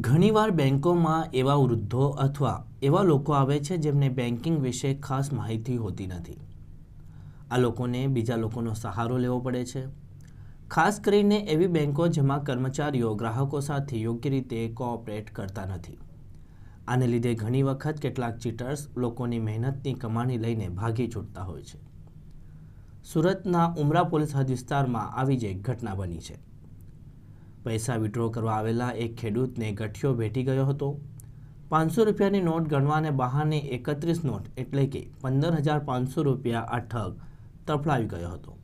ઘણીવાર બેંકોમાં એવા વૃદ્ધો અથવા એવા લોકો આવે છે જેમને બેન્કિંગ વિશે ખાસ માહિતી હોતી નથી. આ લોકોને બીજા લોકોનો સહારો લેવો પડે છે. ખાસ કરીને એવી બેંકો જેમાં કર્મચારીઓ ગ્રાહકો સાથે યોગ્ય રીતે કોઓપરેટ કરતા નથી. આને લીધે ઘણી વખત કેટલાક ચીટર્સ લોકોની મહેનતની કમાણી લઈને ભાગી છૂટતા હોય છે. સુરતના ઉમરા પોલીસ હદ વિસ્તારમાં આવી જ એક ઘટના બની છે. પૈસા વિડ્રો કરવા આવેલા એક ખેડૂતને ગઠિયો ભેટી ગયો હતો. પાંચસો રૂપિયાની નોટ ગણવાને બહાને એકત્રીસ નોટ એટલે કે પંદર હજાર પાંચસો રૂપિયા આ ઠગ તફડાવી ગયો હતો.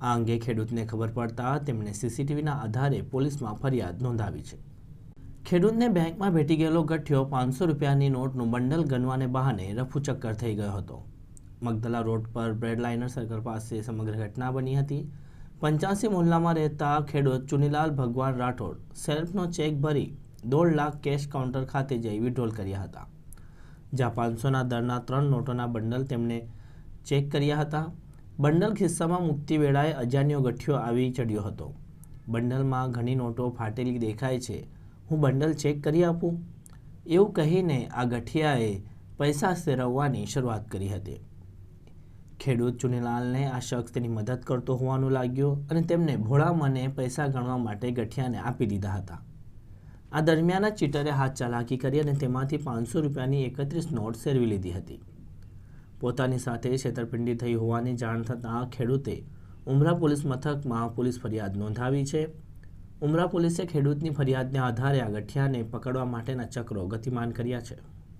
આ અંગે ખેડૂતને ખબર પડતા તેમણે સીસીટીવીના આધારે પોલીસમાં ફરિયાદ નોંધાવી છે. ખેડૂતને બેંકમાં ભેટી ગયેલો ગઠિયો પાંચસો રૂપિયાની નોટનું બંડલ ગણવાને બહાને રફુચક્કર થઈ ગયો હતો. મગદલા રોડ પર બ્રેડલાઇનર સર્કલ પાસે સમગ્ર ઘટના બની હતી. પંચ્યાસી મોહલ્લામાં રહેતા ખેડૂત ચુનીલાલ ભગવાન રાઠોડ સેલ્ફનો ચેક ભરી દોઢ લાખ કેશ કાઉન્ટર ખાતે જઈ વિડ્રોલ કર્યા હતા. જ્યાં પાંચસોના દરના ત્રણ નોટોના બંડલ તેમણે ચેક કર્યા હતા. બંડલ ખિસ્સામાં મુક્તિ વેળાએ અજાણ્યો ગઠિયો આવી ચડ્યો હતો. બંડલમાં ઘણી નોટો ફાટેલી દેખાય છે. હું બંડલ ચેક કરી આપું? એવું કહીને આ ગઠિયાએ પૈસા સેરવવાની શરૂઆત કરી હતી. ખેડૂત ચુનીલાલને આ શખ્સ તેની મદદ કરતો હોવાનું લાગ્યું અને તેમને ભોળા મને પૈસા ગણવા માટે ગઠિયાને આપી દીધા હતા. આ દરમિયાન ચીટરે હાથ ચાલાકી કરી અને તેમાંથી પાંચસો રૂપિયાની એકત્રીસ નોટ સેરવી લીધી હતી. પોતાની સાથે છેતરપિંડી થઈ હોવાની જાણ થતાં ખેડૂતે ઉમરા પોલીસ મથકમાં પોલીસ ફરિયાદ નોંધાવી છે. ઉમરા પોલીસે ખેડૂતની ફરિયાદના આધારે આ ગઠિયાને પકડવા માટેના ચક્રો ગતિમાન કર્યા છે.